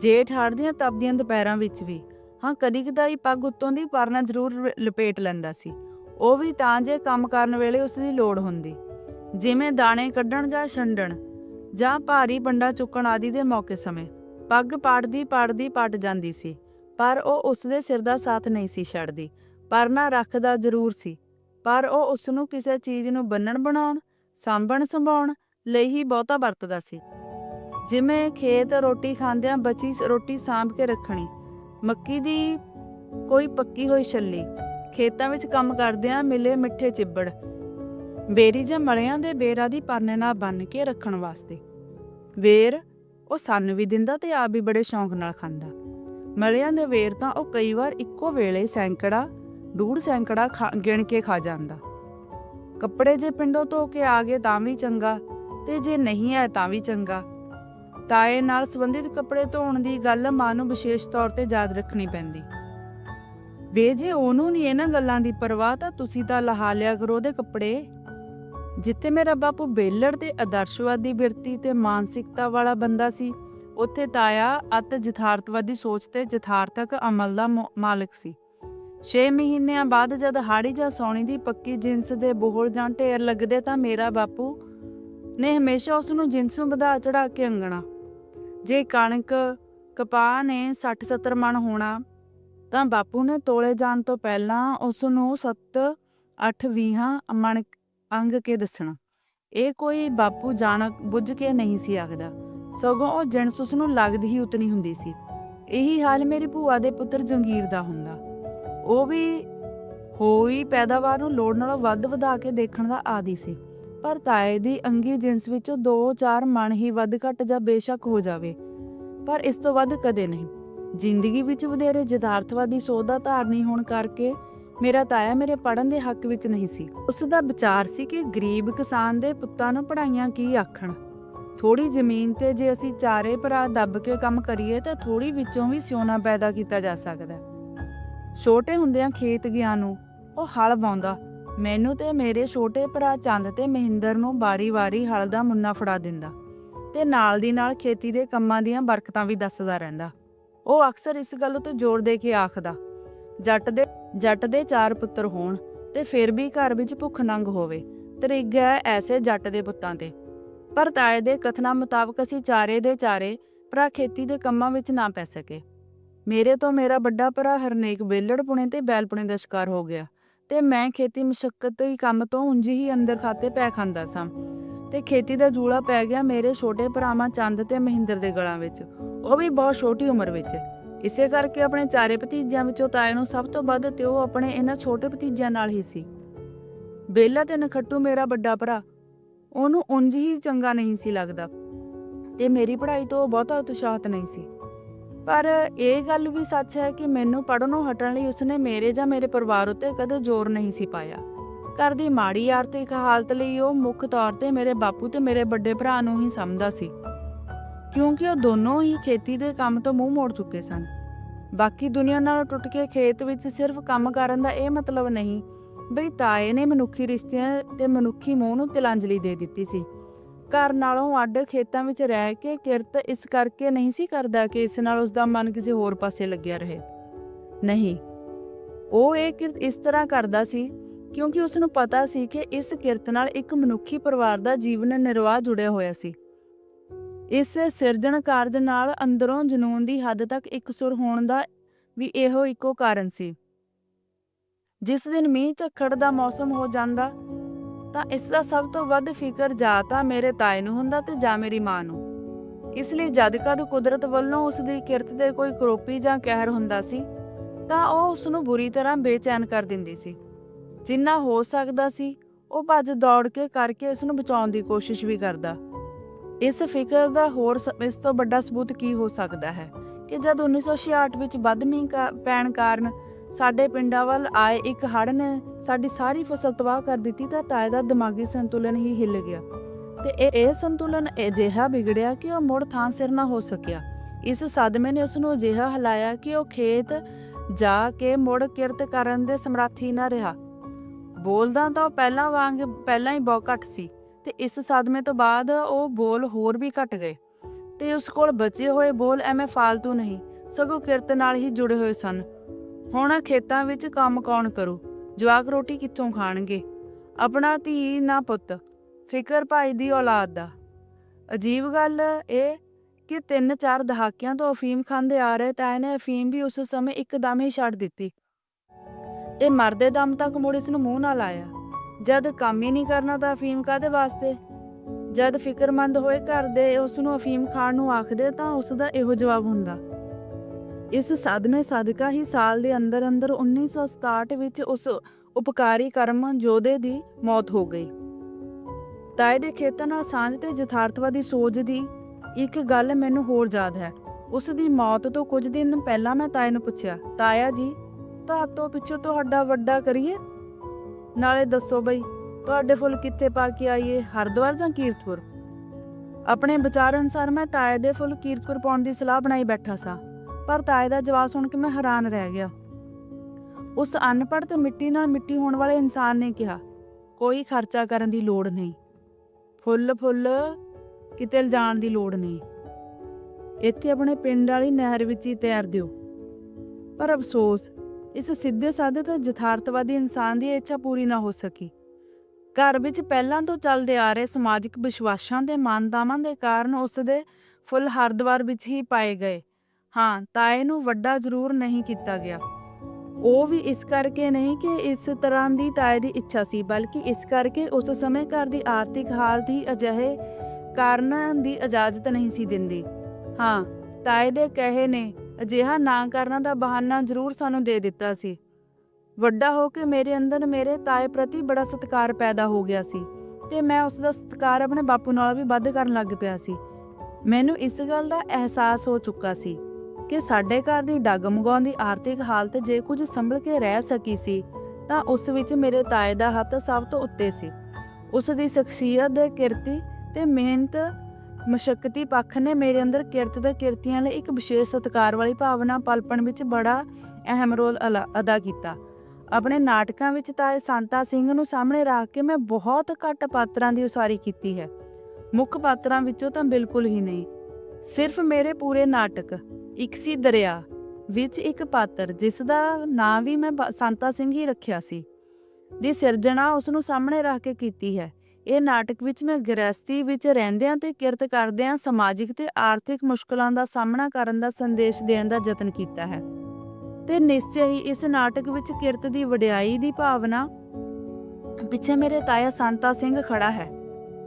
Speaker 1: ਜੇਠ ਹਾੜ ਦੀਆਂ ਤਪਦੀਆਂ ਦੁਪਹਿਰਾਂ ਵਿੱਚ ਵੀ। ਹਾਂ, ਕਦੀ ਕਦਾਈ ਪੱਗ ਉੱਤੋਂ ਦੀ ਪਰਨਾ ਜ਼ਰੂਰ ਲਪੇਟ ਲੈਂਦਾ ਸੀ। ਉਹ ਵੀ ਤਾਂ ਜੇ ਕੰਮ ਕਰਨ ਵੇਲੇ ਉਸ ਦੀ ਲੋੜ ਹੁੰਦੀ। ਜਿਵੇਂ ਦਾਣੇ ਕੱਢਣ ਜਾਂ ਛੰਡਣ, ਜਾਂ ਭਾਰੀ ਬੰਡਾ ਚੁੱਕਣ ਆਦਿ ਦੇ ਮੌਕੇ ਸਮੇਂ, ਪੱਗ ਪਾੜਦੀ ਪਾੜਦੀ ਪਟ ਜਾਂਦੀ ਸੀ। ਪਰ ਉਹ ਉਸ ਦੇ ਸਿਰ ਦਾ ਸਾਥ ਨਹੀਂ ਸੀ ਛੱਡਦੀ। ਪਰਨਾ ਰੱਖਦਾ ਜ਼ਰੂਰ ਸੀ। ਪਰ ਉਹ ਉਸ ਨੂੰ ਕਿਸੇ ਚੀਜ਼ ਨੂੰ ਬੰਨਣ ਬਣਾਉਣ ਸਾਂਭਣ ਸੰਭਾਉਣ ਲਈ ਹੀ ਬਹੁਤਾ ਵਰਤਦਾ ਸੀ। ਜਿਵੇਂ ਖੇਤ ਰੋਟੀ ਖਾਂਦਿਆਂ ਬਚੀ ਰੋਟੀ ਸਾਂਭ ਕੇ ਰੱਖਣੀ, ਮੱਕੀ ਦੀ ਕੋਈ ਪੱਕੀ ਹੋਈ ਛੱਲੀ, ਖੇਤਾਂ ਵਿੱਚ ਕੰਮ ਕਰਦਿਆਂ ਮਿਲੇ ਮਿੱਠੇ ਚਿੱਬੜ, ਬੇਰੀ ਜਾਂ ਮਲਿਆਂ ਦੇ ਬੇਰਾਂ ਦੀ ਪਰਨੇ ਨਾਲ ਬੰਨ ਕੇ ਰੱਖਣ ਵਾਸਤੇ। ਵੇਰ, ਉਹ ਸਾਨੂੰ ਵੀ ਦਿੰਦਾ ਤੇ ਆਪ ਵੀ ਬੜੇ ਸ਼ੌਂਕ ਨਾਲ ਖਾਂਦਾ। ਮਲਿਆਂ ਦੇ ਵੇਰ ਤਾਂ ਉਹ ਕਈ ਵਾਰ ਇੱਕੋ ਵੇਲੇ ਸੈਂਕੜਾ, ਡੂੜ ਸੈਂਕੜਾ ਖਾ- ਗਿਣ ਕੇ ਖਾ ਜਾਂਦਾ। ਕੱਪੜੇ ਜੇ ਪਿੰਡੋਂ ਧੋ ਕੇ ਆ ਗਏ ਤਾਂ ਵੀ ਚੰਗਾ, ਤੇ ਜੇ ਨਹੀਂ ਹੈ ਤਾਂ ਵੀ ਚੰਗਾ। ਤਾਏ ਨਾਲ ਸੰਬੰਧਿਤ ਕੱਪੜੇ ਧੋਣ ਦੀ ਗੱਲ ਮਾਂ ਨੂੰ ਵਿਸ਼ੇਸ਼ ਤੌਰ ਤੇ ਯਾਦ ਰੱਖਣੀ ਪੈਂਦੀ। ਵੇ ਜੇ ਉਹਨੂੰ ਨਹੀਂ ਇਹਨਾਂ ਗੱਲਾਂ ਦੀ ਪਰਵਾਹ, ਤਾਂ ਤੁਸੀਂ ਤਾਂ ਲਹਾ ਲਿਆ ਕਰੋ ਉਹਦੇ ਕੱਪੜੇ। ਜਿੱਥੇ ਮੇਰਾ ਬਾਪੂ ਬੇਲੜ ਤੇ ਆਦਰਸ਼ਵਾਦੀ ਬਿਰਤੀ ਤੇ ਮਾਨਸਿਕਤਾ ਵਾਲਾ ਬੰਦਾ ਸੀ, ਉੱਥੇ ਤਾਇਆ ਅਤ ਯਥਾਰਥਵਾਦੀ ਸੋਚ ਤੇ ਯਥਾਰਥਕ ਅਮਲ ਦਾ ਮੋ- ਮਾਲਕ ਸੀ। 6 ਮਹੀਨਿਆਂ ਬਾਅਦ ਜਦ ਹਾੜੀ ਜਾਂ ਸੌਣੀ ਦੀ ਪੱਕੀ ਜਿੰਸ ਦੇ ਬੋਹੜ ਜਾਂ ਢੇਰ ਲੱਗਦੇ ਤਾਂ ਮੇਰਾ ਬਾਪੂ ਨੇ ਹਮੇਸ਼ਾ ਉਸ ਨੂੰ ਜਿੰਸ ਨੂੰ ਵਧਾ ਚੜਾ ਕੇ ਅੰਗਣਾ। ਜੇ ਕਣਕ ਕਪਾਹ ਨੇ 60 70 ਮਣ ਹੋਣਾ, ਤਾਂ ਬਾਪੂ ਨੇ ਤੋਲੇ ਜਾਣ ਤੋਂ ਪਹਿਲਾਂ ਉਸ ਨੂੰ 7 8 ਵੀਹਾਂ ਮਣ ਅੰਗ ਕੇ ਦੱਸਣਾ। ਇਹ ਕੋਈ ਬਾਪੂ ਜਾਣ ਬੁੱਝ ਕੇ ਨਹੀਂ ਸੀ ਆਖਦਾ। ਸਗੋਂ ਉਹ ਜਿਣਸ ਉਸ ਨੂੰ ਲੱਗਦੀ ਹੀ ਉਤਨੀ ਹੁੰਦੀ ਸੀ। ਇਹੀ ਹਾਲ ਮੇਰੀ ਭੂਆ ਦੇ ਪੁੱਤਰ ਜੰਗੀਰ ਦਾ ਹੁੰਦਾ। ਉਹ ਵੀ ਹੋਈ ਪੈਦਾਵਾਰ ਨੂੰ ਲੋੜ ਨਾਲੋਂ ਵੱਧ ਵਧਾ ਕੇ ਦੇਖਣ ਦਾ ਆਦੀ ਸੀ। ਪਰ ਤਾਏ ਦੀ ਅੰਗੀ ਜਿੰਸ ਵਿੱਚੋਂ 2-4 ਮਣ ਹੀ ਵੱਧ ਘਟ ਜਾਂ ਬੇਸ਼ੱਕ ਹੋ ਜਾਵੇ। ਪਰ ਇਸ ਤੋਂ ਵੱਧ ਕਦੇ ਨਹੀਂ। ਜ਼ਿੰਦਗੀ ਵਿੱਚ ਵਧੇਰੇ ਯਥਾਰਥਵਾਦੀ ਸੋਚ ਧਾਰਨੀ ਹੋਣ ਕਰਕੇ ਮੇਰਾ ਤਾਇਆ ਮੇਰੇ ਪੜਨ ਦੇ ਹੱਕ ਵਿੱਚ ਨਹੀਂ ਸੀ। ਉਸ ਦਾ ਵਿਚਾਰ ਸੀ ਕਿ ਗਰੀਬ ਕਿਸਾਨ ਦੇ ਪੁੱਤਾਂ ਨੂੰ ਪੜਾਈਆਂ ਕੀ ਆਖਣ। ਥੋੜੀ ਜ਼ਮੀਨ ਤੇ ਜੇ ਅਸੀਂ ਚਾਰੇ ਭਰਾ ਦੱਬ ਕੇ ਕੰਮ ਕਰੀਏ ਤਾਂ ਥੋੜੀ ਵਿੱਚੋਂ ਵੀ ਸਿਉਣਾ ਪੈਦਾ ਕੀਤਾ ਜਾ ਸਕਦਾ। ਛੋਟੇ ਹੁੰਦਿਆਂ ਖੇਤ ਗਿਆ ਨੂੰ, ਉਹ ਹਲ ਵਾਉਂਦਾ ਮੈਨੂੰ ਤੇ ਮੇਰੇ ਛੋਟੇ ਭਰਾ ਚੰਦ ਤੇ ਮਹਿੰਦਰ ਨੂੰ ਵਾਰੀ-ਵਾਰੀ ਹਲ ਦਾ ਮੁੰਨਾ ਫੜਾ ਦਿੰਦਾ ਤੇ ਨਾਲ ਦੀ ਨਾਲ ਖੇਤੀ ਦੇ ਕੰਮਾਂ ਦੀਆਂ ਬਰਕਤਾਂ ਵੀ ਦੱਸਦਾ ਰਹਿੰਦਾ। ਉਹ ਅਕਸਰ ਇਸ ਗੱਲ ਉੱਤੇ ਜ਼ੋਰ ਦੇ ਕੇ ਆਖਦਾ, ਜੱਟ ਦੇ ਜੱਟ ਦੇ ਚਾਰ ਪੁੱਤਰ ਹੋਣ ਤੇ ਫਿਰ ਵੀ ਘਰ ਵਿੱਚ ਭੁੱਖ ਨੰਗ ਹੋਵੇ, ਤਰੀਗਾ ਹੈ ਐਸੇ ਜੱਟ ਦੇ ਪੁੱਤਾਂ ਤੇ। ਪਰ ਤਾਏ ਦੇ ਕਥਨਾ ਮੁਤਾਬਕ ਅਸੀਂ ਚਾਰੇ ਦੇ ਚਾਰੇ ਭਰਾ ਖੇਤੀ ਦੇ ਕੰਮਾਂ ਵਿੱਚ ਨਾ ਪੈ ਸਕੇ। ਮੇਰੇ ਤੋਂ ਮੇਰਾ ਵੱਡਾ ਭਰਾ ਹਰਨੇਕ ਬੇਲੜ ਪੁਣੇ ਤੇ ਬੈਲਪੁਣੇ ਦਾ ਸ਼ਿਕਾਰ ਹੋ ਗਿਆ। ਤੇ ਮੈਂ ਖੇਤੀ ਮੁਸ਼ੱਕਤ ਦੇ ਕੰਮ ਤੋਂ ਉਂਝ ਹੀ ਅੰਦਰ ਖਾਤੇ ਪੈ ਖਾਂਦਾ ਸਾਂ। ਤੇ ਖੇਤੀ ਦਾ ਜੂਲਾ ਪੈ ਗਿਆ ਮੇਰੇ ਛੋਟੇ ਭਰਾਵਾਂ ਚੰਦ ਤੇ ਮਹਿੰਦਰ ਦੇ ਗਲਾਂ ਵਿੱਚ। ਉਹ ਵੀ ਬਹੁਤ ਛੋਟੀ ਉਮਰ ਵਿੱਚ। ਇਸੇ ਕਰਕੇ ਆਪਣੇ ਚਾਰੇ ਭਤੀਜਿਆਂ ਵਿੱਚੋਂ ਤਾਏ ਨੂੰ ਸਭ ਤੋਂ ਵੱਧ ਤੇ ਉਹ ਆਪਣੇ ਇਹਨਾਂ ਛੋਟੇ ਭਤੀਜਿਆਂ ਨਾਲ ਹੀ ਸੀ। ਬੇਲਾ ਤੇ ਨਖੱਟੂ ਮੇਰਾ ਵੱਡਾ ਭਰਾ। ਉਹਨੂੰ ਉਂਝ ਹੀ ਚੰਗਾ ਨਹੀਂ ਸੀ ਲੱਗਦਾ। ਤੇ ਮੇਰੀ ਪੜ੍ਹਾਈ ਤੋਂ ਉਹ ਬਹੁਤਾ ਉਤਸ਼ਾਹਤ ਨਹੀਂ ਸੀ। ਪਰ ਇਹ ਗੱਲ ਵੀ ਸੱਚ ਹੈ ਕਿ ਮੈਨੂੰ ਪੜ੍ਹਨੋਂ ਹਟਣ ਲਈ ਉਸਨੇ ਮੇਰੇ ਜਾਂ ਮੇਰੇ ਪਰਿਵਾਰ ਉੱਤੇ ਕਦੇ ਜ਼ੋਰ ਨਹੀਂ ਸੀ ਪਾਇਆ। ਘਰ ਦੀ ਮਾੜੀ ਆਰਥਿਕ ਹਾਲਤ ਲਈ ਉਹ ਮੁੱਖ ਤੌਰ ਤੇ ਮੇਰੇ ਬਾਪੂ ਤੇ ਮੇਰੇ ਵੱਡੇ ਭਰਾ ਨੂੰ ਹੀ ਸਮਝਦਾ ਸੀ, ਕਿਉਂਕਿ ਉਹ ਦੋਨੋਂ ਹੀ ਖੇਤੀ ਦੇ ਕੰਮ ਤੋਂ ਮੂੰਹ ਮੋੜ ਚੁੱਕੇ ਸਨ। ਬਾਕੀ ਦੁਨੀਆ ਨਾਲੋਂ ਟੁੱਟ ਕੇ ਖੇਤ ਵਿੱਚ ਸਿਰਫ ਕੰਮ ਕਰਨ ਦਾ ਇਹ ਮਤਲਬ ਨਹੀਂ, ਬਈ ਤਾਏ ਨੇ ਮਨੁੱਖੀ ਰਿਸ਼ਤਿਆਂ ਤੇ ਮਨੁੱਖੀ ਮੋਹ ਨੂੰ ਤਿਲਾਂਜਲੀ ਦੇ ਦਿੱਤੀ ਸੀ। ਘਰ ਨਾਲੋਂ ਅੱਡ ਖੇਤਾਂ ਵਿੱਚ ਰਹਿ ਕੇ ਕਿਰਤ ਇਸ ਕਰਕੇ ਨਹੀਂ ਸੀ ਕਰਦਾ ਕਿ ਇਸ ਨਾਲ ਉਸ ਦਾ ਮਨ ਕਿਸੇ ਹੋਰ ਪਾਸੇ ਲੱਗਿਆ ਰਹੇ। ਨਹੀਂ, ਉਹ ਇਹ ਕਿਰਤ ਇਸ ਤਰ੍ਹਾਂ ਕਰਦਾ ਸੀ ਕਿਉਂਕਿ ਉਸ ਨੂੰ ਪਤਾ ਸੀ ਕਿ ਇਸ ਕਿਰਤ ਨਾਲ ਇੱਕ ਮਨੁੱਖੀ ਪਰਿਵਾਰ ਦਾ ਜੀਵਨ ਨਿਰਵਾਹ ਜੁੜਿਆ ਹੋਇਆ ਸੀ। ਇਸ ਸਿਰਜਣ ਕਾਰਜ ਨਾਲ ਅੰਦਰੋਂ ਜਨੂਨ ਦੀ ਹੱਦ ਤੱਕ ਇਕਸੁਰ ਹੋਣ ਦਾ ਵੀ ਇਹੋ ਇੱਕੋ ਕਾਰਨ ਸੀ। ਜਿਸ ਦਿਨ ਮੀਂਹ ਝੱਖੜ ਦਾ ਮੌਸਮ ਹੋ ਜਾਂਦਾ ਤਾਂ ਇਸ ਦਾ ਸਭ ਤੋਂ ਵੱਧ ਫਿਕਰ ਜਾਂ ਤਾਂ ਮੇਰੇ ਤਾਏ ਨੂੰ ਹੁੰਦਾ ਤੇ ਜਾਂ ਮੇਰੀ ਮਾਂ ਨੂੰ। ਇਸ ਲਈ ਜਦ ਕਦ ਕੁਦਰਤ ਵੱਲੋਂ ਉਸ ਦੀ ਕਿਰਤ ਤੇ ਕੋਈ ਕਰੋਪੀ ਜਾਂ ਕਹਿਰ ਹੁੰਦਾ ਸੀ, ਤਾਂ ਉਹ ਉਸ ਨੂੰ ਬੁਰੀ ਤਰ੍ਹਾਂ ਬੇਚੈਨ ਕਰ ਦਿੰਦੀ ਸੀ। ਜਿੰਨਾ ਹੋ ਸਕਦਾ ਸੀ, ਉਹ ਭੱਜ ਦੌੜ ਕੇ ਕਰਕੇ ਇਸ ਨੂੰ ਬਚਾਉਣ ਦੀ ਕੋਸ਼ਿਸ਼ ਵੀ ਕਰਦਾ। ਇਸ ਫਿਕਰ ਦਾ ਹੋਰ ਇਸ ਤੋਂ ਵੱਡਾ ਸਬੂਤ ਕੀ ਹੋ ਸਕਦਾ ਹੈ ਕਿ ਜਦ 1966 ਵਿੱਚ ਵੱਧ ਮੀਂਹ ਕਾ- ਪੈਣ ਕਾਰਨ ਸਾਡੇ ਪਿੰਡਾਂ ਵੱਲ ਆਏ ਇੱਕ ਹੜ੍ਹ ਨੇ ਸਾਡੀ ਸਾਰੀ ਫਸਲ ਤਬਾਹ ਕਰ ਦਿੱਤੀ ਤਾਂ ਤਾਏ ਦਾ ਦਿਮਾਗੀ ਸੰਤੁਲਨ ਹੀ ਹਿੱਲ ਗਿਆ। ਤੇ ਇਹ ਇਹ ਸੰਤੁਲਨ ਅਜਿਹਾ ਬਿਗੜਿਆ ਕਿ ਉਹ ਮੁੜ ਥਾਂ ਸਿਰ ਨਾ ਹੋ ਸਕਿਆ। ਇਸ ਸਦਮੇ ਨੇ ਉਸ ਨੂੰ ਅਜਿਹਾ ਹਿਲਾਇਆ ਕਿ ਉਹ ਖੇਤ ਜਾ ਕੇ ਮੁੜ ਕਿਰਤ ਕਰਨ ਦੇ ਸਮਰੱਥੀ ਨਾ ਰਿਹਾ। ਬੋਲਦਾ ਤਾਂ ਉਹ ਪਹਿਲਾਂ ਵਾਂਗ, ਪਹਿਲਾਂ ਹੀ ਬਹੁਤ ਘੱਟ ਸੀ ਤੇ ਇਸ ਸਦਮੇ ਤੋਂ ਬਾਅਦ ਉਹ ਬੋਲ ਹੋਰ ਵੀ ਘਟ ਗਏ। ਤੇ ਉਸ ਕੋਲ ਬਚੇ ਹੋਏ ਬੋਲ ਐਵੇਂ ਫਾਲਤੂ ਨਹੀਂ, ਸਗੋਂ ਕਿਰਤ ਨਾਲ ਹੀ ਜੁੜੇ ਹੋਏ ਸਨ। ਹੁਣ ਖੇਤਾਂ ਵਿੱਚ ਕੰਮ ਕੌਣ ਕਰੂ? ਜਵਾਕ ਰੋਟੀ ਕਿੱਥੋਂ ਖਾਣਗੇ? ਆਪਣਾ ਧੀ ਨਾ ਪੁੱਤ। ਫਿਕਰ ਭਾਈ ਦੀ ਔਲਾਦ ਦਾ। ਅਜੀਬ ਗੱਲ ਇਹ ਕਿ ਤਿੰਨ ਚਾਰ ਦਹਾਕਿਆਂ ਤੋਂ ਅਫੀਮ ਖਾਂਦੇ ਆ ਰਹੇ ਤਾਂ ਇਹਨੇ ਅਫੀਮ ਵੀ ਉਸ ਸਮੇਂ ਇੱਕਦਮ ਹੀ ਛੱਡ ਦਿੱਤੀ। ਤੇ ਮਰਦੇ ਦਮ ਤੱਕ ਮੁੜ ਇਸ ਨੂੰ ਮੂੰਹ ਨਾ ਲਾਇਆ। ਜਦ ਕੰਮ ਹੀ ਨਹੀਂ ਕਰਨਾ ਤਾਂ ਅਫੀਮ ਕਾਦੇ ਵਾਸਤੇ? ਜਦ ਫਿਕਰਮੰਦ ਹੋਏ ਘਰ ਦੇ ਉਸ ਨੂੰ ਅਫੀਮ ਖਾਣ ਨੂੰ ਆਖਦੇ ਤਾਂ ਉਸ ਦਾ ਇਹੋ ਜਵਾਬ ਹੁੰਦਾ। ਇਸ ਸਦਮੇ ਸਦਕਾ ਹੀ ਸਾਲ ਦੇ ਅੰਦਰ ਅੰਦਰ 1967 ਵਿੱਚ ਉਸ ਉਪਕਾਰੀ ਕਰਮ ਜੋਧੇ ਦੀ ਮੌਤ ਹੋ ਗਈ। ਤਾਏ ਦੇ ਖੇਤਰ ਨਾਲ ਸਾਂਝ ਤੇ ਯਥਾਰਥਵਾਦੀ ਸੋਚ ਦੀ ਇੱਕ ਗੱਲ ਮੈਨੂੰ ਹੋਰ ਯਾਦ ਹੈ। ਉਸ ਦੀ ਮੌਤ ਤੋਂ ਕੁਝ ਦਿਨ ਪਹਿਲਾਂ ਮੈਂ ਤਾਏ ਨੂੰ ਪੁੱਛਿਆ, ਤਾਇਆ ਜੀ ਤੁਹਾਤੋਂ ਪਿੱਛੋਂ ਤੁਹਾਡਾ ਵੱਡਾ ਕਰੀਏ? ਨਾਲੇ ਦੱਸੋ ਬਈ, ਤੁਹਾਡੇ ਫੁੱਲ ਕਿੱਥੇ ਪਾ ਕੇ ਆਈਏ, ਹਰਿਦੁਆਰ ਜਾਂ ਕੀਰਤਪੁਰ? ਆਪਣੇ ਵਿਚਾਰ ਅਨੁਸਾਰ ਮੈਂ ਤਾਏ ਦੇ ਫੁੱਲ ਕੀਰਤਪੁਰ ਪਾਉਣ ਦੀ ਸਲਾਹ ਬਣਾਈ ਬੈਠਾ ਸਾਂ। ਪਰ ਤਾਏ ਦਾ ਜਵਾਬ ਸੁਣ ਕੇ ਮੈਂ ਹੈਰਾਨ ਰਹਿ ਗਿਆ। ਉਸ ਅਨਪੜ੍ਹ ਤੇ ਮਿੱਟੀ ਨਾਲ ਮਿੱਟੀ ਹੋਣ ਵਾਲੇ ਇਨਸਾਨ ਨੇ ਕਿਹਾ, ਕੋਈ ਖਰਚਾ ਕਰਨ ਦੀ ਲੋੜ ਨਹੀਂ। ਫੁੱਲ ਫੁੱਲ ਕਿਤੇ ਲਿਜਾਣ ਦੀ ਲੋੜ ਨਹੀਂ। ਇੱਥੇ ਆਪਣੇ ਪਿੰਡ ਵਾਲੀ ਨਹਿਰ ਵਿੱਚ ਹੀ ਤੈਰ ਦਿਓ। ਪਰ ਅਫਸੋਸ, ਇਸ ਸਿੱਧੇ ਸਾਦੇ ਤੇ ਯਥਾਰਥਵਾਦੀ ਇਨਸਾਨ ਦੀ ਇੱਛਾ ਪੂਰੀ ਨਾ ਹੋ ਸਕੀ। ਘਰ ਵਿੱਚ ਪਹਿਲਾਂ ਤੋਂ ਚੱਲਦੇ ਆ ਰਹੇ ਸਮਾਜਿਕ ਵਿਸ਼ਵਾਸਾਂ ਤੇ ਮਾਨਤਾਵਾਂ ਦੇ ਕਾਰਨ ਉਸ ਦੇ ਫੁੱਲ ਹਰਦੁਆਰ ਵਿੱਚ ਹੀ ਪਾਏ ਗਏ। ਹਾਂ, ਤਾਏ ਨੂੰ ਵੱਡਾ ਜ਼ਰੂਰ ਨਹੀਂ ਕੀਤਾ ਗਿਆ। ਉਹ ਵੀ ਇਸ ਕਰਕੇ ਨਹੀਂ ਕਿ ਇਸ ਤਰ੍ਹਾਂ ਦੀ ਤਾਏ ਦੀ ਇੱਛਾ ਸੀ, ਬਲਕਿ ਇਸ ਕਰਕੇ ਉਸ ਸਮੇਂ ਘਰ ਦੀ ਆਰਥਿਕ ਹਾਲਤ ਹੀ ਅਜਿਹੇ ਕਾਰਨਾਂ ਦੀ ਇਜਾਜ਼ਤ ਨਹੀਂ ਸੀ ਦਿੰਦੀ। ਹਾਂ, ਤਾਏ ਦੇ ਕਹੇ ਨੇ, ਅਜਿਹਾ ਨਾ ਕਰਨ ਦਾ ਬਹਾਨਾ ਜ਼ਰੂਰ ਸਾਨੂੰ ਦੇ ਦਿੱਤਾ ਸੀ। ਵੱਡਾ ਹੋ ਕੇ ਮੇਰੇ ਅੰਦਰ ਮੇਰੇ ਤਾਏ ਪ੍ਰਤੀ ਬੜਾ ਸਤਿਕਾਰ ਪੈਦਾ ਹੋ ਗਿਆ ਸੀ ਤੇ ਮੈਂ ਉਸ ਦਾ ਸਤਿਕਾਰ ਆਪਣੇ ਬਾਪੂ ਨਾਲ ਵੀ ਵੱਧ ਕਰਨ ਲੱਗ ਪਿਆ ਸੀ। ਮੈਨੂੰ ਇਸ ਗੱਲ ਦਾ ਅਹਿਸਾਸ ਹੋ ਚੁੱਕਾ ਸੀ। ਕਿ ਸਾਡੇ ਘਰ ਦੀ ਡਗਮਗਾਉਂਦੀ ਆਰਥਿਕ ਹਾਲਤ ਜੇ ਕੁਝ ਸੰਭਲ ਕੇ ਰਹਿ ਸਕੀ ਸੀ, ਤਾਂ ਉਸ ਵਿੱਚ ਮੇਰੇ ਤਾਏ ਦਾ ਹੱਥ ਸਭ ਤੋਂ ਉੱਤੇ ਸੀ। ਉਸ ਦੀ ਸ਼ਖਸੀਅਤ ਦੇ ਕਿਰਤੀ ਤੇ ਮਿਹਨਤ, ਮਸ਼ੱਕਤੀ ਪੱਖ ਨੇ ਮੇਰੇ ਅੰਦਰ ਕਿਰਤ ਦੇ ਕਿਰਤੀਆਂ ਲਈ ਇੱਕ ਵਿਸ਼ੇਸ਼ ਸਤਿਕਾਰ ਵਾਲੀ ਭਾਵਨਾ ਪਲਪਣ ਵਿੱਚ ਬੜਾ ਅਹਿਮ ਰੋਲ ਅਲਾ- ਅਦਾ ਕੀਤਾ। ਆਪਣੇ ਨਾਟਕਾਂ ਵਿੱਚ ਤਾਏ ਸੰਤਾ ਸਿੰਘ ਨੂੰ ਸਾਹਮਣੇ ਰੱਖ ਕੇ ਮੈਂ ਬਹੁਤ ਘੱਟ ਪਾਤਰਾਂ ਦੀ ਉਸਾਰੀ ਕੀਤੀ ਹੈ। ਮੁੱਖ ਪਾਤਰਾਂ ਵਿੱਚੋਂ ਤਾਂ ਬਿਲਕੁਲ ਹੀ ਨਹੀਂ। ਸਿਰਫ ਮੇਰੇ ਪੂਰੇ ਨਾਟਕ ਇੱਕ ਸੀ ਦਰਿਆ, ਵਿੱਚ ਇੱਕ ਪਾਤਰ, ਜਿਸ ਦਾ ਨਾਂ ਵੀ ਮੈਂ ਸੰਤਾ ਸਿੰਘ ਹੀ ਰੱਖਿਆ ਸੀ। ਦੀ ਸਿਰਜਣਾ ਉਸ ਨੂੰ ਸਾਹਮਣੇ ਰੱਖ ਕੇ ਕੀਤੀ ਹੈ। ਇਹ ਨਾਟਕ ਵਿੱਚ ਮੈਂ ਗ੍ਰਸਤੀ ਵਿੱਚ ਰਹਿੰਦਿਆਂ ਤੇ ਕਿਰਤ ਕਰਦਿਆਂ ਸਮਾਜਿਕ ਤੇ ਆਰਥਿਕ ਮੁਸ਼ਕਲਾਂ ਦਾ ਸਾਹਮਣਾ ਕਰਨ ਦਾ ਸੰਦੇਸ਼ ਦੇਣ ਦਾ ਯਤਨ ਕੀਤਾ ਹੈ। ਤੇ ਨਿਸ਼ਚੈ ਹੀ ਇਸ ਨਾਟਕ ਵਿੱਚ ਕਿਰਤ ਦੀ ਵਡਿਆਈ ਦੀ ਭਾਵਨਾ ਪਿੱਛੇ ਮੇਰੇ ਤਾਇਆ ਸੰਤਾ ਸਿੰਘ ਖੜਾ ਹੈ।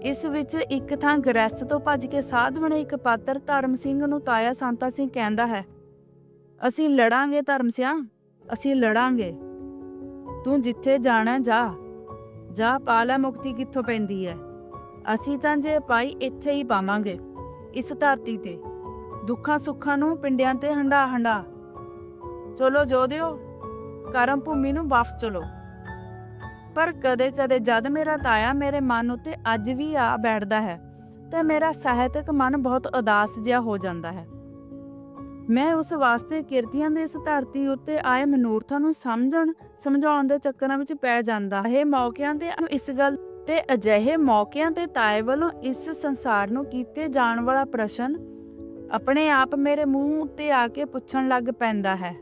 Speaker 1: ਇਸ ਵਿੱਚ ਇੱਕ ਥਾਂ ਗ੍ਰਸਤ ਤੋਂ ਭੱਜ ਕੇ ਸਾਧ ਬਣੇ ਇੱਕ ਪਾਤਰ ਧਰਮ ਸਿੰਘ ਨੂੰ ਤਾਇਆ ਸੰਤਾ ਸਿੰਘ ਕਹਿੰਦਾ ਹੈ, ਅਸੀਂ ਲੜਾਂਗੇ ਧਰਮ ਸਿਆ, ਅਸੀਂ ਲੜਾਂਗੇ। ਤੂੰ ਜਿੱਥੇ ਜਾਣਾ ਜਾ ਜਾ ਪਾਲਾ ਮੁਕਤੀ ਕਿੱਥੋਂ ਪੈਂਦੀ ਹੈ? ਅਸੀਂ ਤਾਂ ਜੇ ਪਾਈ ਇੱਥੇ ਹੀ ਪਾਵਾਂਗੇ, ਇਸ ਧਰਤੀ ਤੇ। ਦੁੱਖਾਂ ਸੁੱਖਾਂ ਨੂੰ ਪਿੰਡਿਆਂ ਤੇ ਹੰਡਾ ਹੰਡਾ ਚਲੋ ਜੋ ਦਿਓ, ਕਰਮ ਭੂਮੀ ਨੂੰ ਵਾਪਸ ਚਲੋ। ਪਰ ਕਦੇ-ਕਦੇ ਜਦ ਮੇਰਾ ਤਾਇਆ ਮੇਰੇ ਮਨ ਉੱਤੇ ਅੱਜ ਵੀ ਆ ਬੈਠਦਾ ਹੈ, ਤੇ ਮੇਰਾ ਸਾਹਿਤਕ ਮਨ ਬਹੁਤ ਉਦਾਸ ਜਿਹਾ ਹੋ ਜਾਂਦਾ ਹੈ। ਮੈਂ ਉਸ ਵਾਸਤੇ ਕਿਰਤੀਆਂ ਦੇ ਇਸ ਧਰਤੀ ਉੱਤੇ ਆਏ ਮਨੂਰਥਾਂ ਨੂੰ ਸਮਝਣ, ਸਮਝਾਉਣ ਦੇ ਚੱਕਰਾਂ ਵਿੱਚ ਪੈ ਜਾਂਦਾ ਇਹ ਮੌਕਿਆਂ ਤੇ ਇਸ ਗੱਲ ਤੇ ਅਜਿਹੇ ਮੌਕਿਆਂ ਤੇ ਤਾਏ ਵੱਲੋਂ ਇਸ ਸੰਸਾਰ ਨੂੰ ਕੀਤੇ ਜਾਣ ਵਾਲਾ ਪ੍ਰਸ਼ਨ ਆਪਣੇ ਆਪ ਮੇਰੇ ਮੂੰਹ ਉੱਤੇ ਆ ਕੇ ਪੁੱਛਣ ਲੱਗ ਪੈਂਦਾ ਹੈ।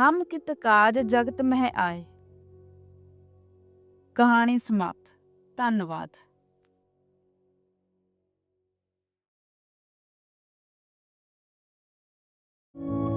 Speaker 1: ਹਮ ਕਿਤ ਕਾਜ ਜਗਤ ਮਹਿ ਆਏ। ਕਹਾਣੀ ਸਮਾਪਤ। ਧੰਨਵਾਦ। thank